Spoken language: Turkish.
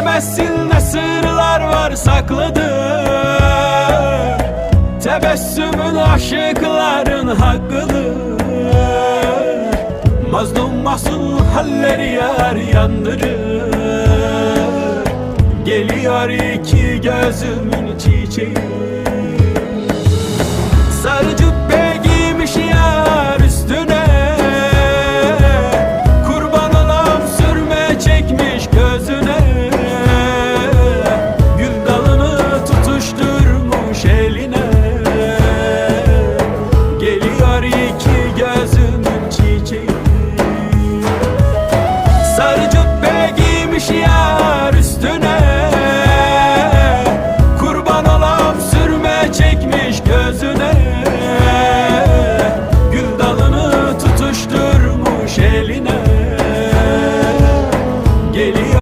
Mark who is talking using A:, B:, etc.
A: Bilemezsin ne sırlar var saklıdır Tebessümün aşıkların hakkıdır. Mazlum masum halleri yar yandırır. Geliyor iki gözümün çiçeği.